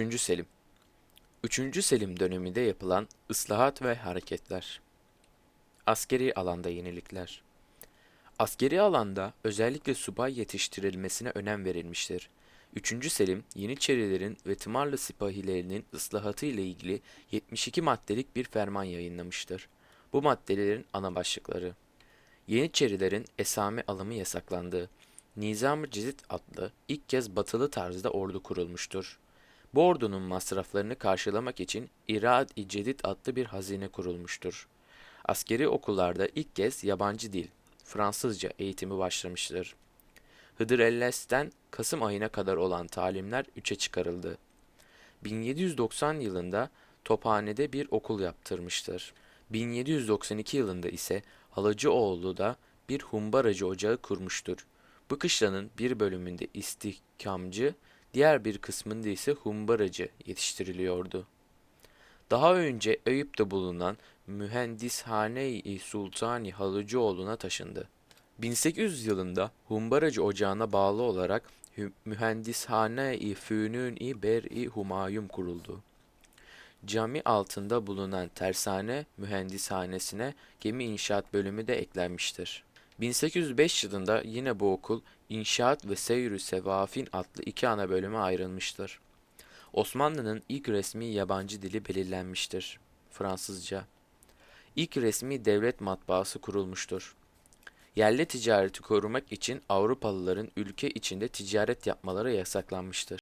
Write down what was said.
3. Selim 3. Selim döneminde yapılan ıslahat ve hareketler. Askeri alanda yenilikler. Askeri alanda özellikle subay yetiştirilmesine önem verilmiştir. 3. Selim, Yeniçerilerin ve Tımarlı sipahilerinin ıslahatı ile ilgili 72 maddelik bir ferman yayınlamıştır. Bu maddelerin ana başlıkları. Yeniçerilerin esame alımı yasaklandığı, Nizam-ı Cizit adlı ilk kez batılı tarzda ordu kurulmuştur. Bu ordunun masraflarını karşılamak için İrad-i Cedid adlı bir hazine kurulmuştur. Askeri okullarda ilk kez yabancı dil, Fransızca eğitimi başlamıştır. Hıdır Elles'ten Kasım ayına kadar olan talimler 3'e çıkarıldı. 1790 yılında Tophane'de bir okul yaptırmıştır. 1792 yılında ise Halıcıoğlu'da bir humbaracı ocağı kurmuştur. Bu kışlanın bir bölümünde istihkamcı, diğer bir kısmında ise humbaracı yetiştiriliyordu. Daha önce Eyüp'te bulunan Mühendishane-i Sultani Halıcıoğlu'na taşındı. 1800 yılında Humbaracı Ocağı'na bağlı olarak Mühendishane-i Fünun-i Ber-i Humayun kuruldu. Cami altında bulunan tersane mühendishanesine gemi inşaat bölümü de eklenmiştir. 1805 yılında yine bu okul İnşaat ve Seyrü Sevafin adlı iki ana bölüme ayrılmıştır. Osmanlı'nın ilk resmi yabancı dili belirlenmiştir. Fransızca. İlk resmi devlet matbaası kurulmuştur. Yerli ticareti korumak için Avrupalıların ülke içinde ticaret yapmaları yasaklanmıştır.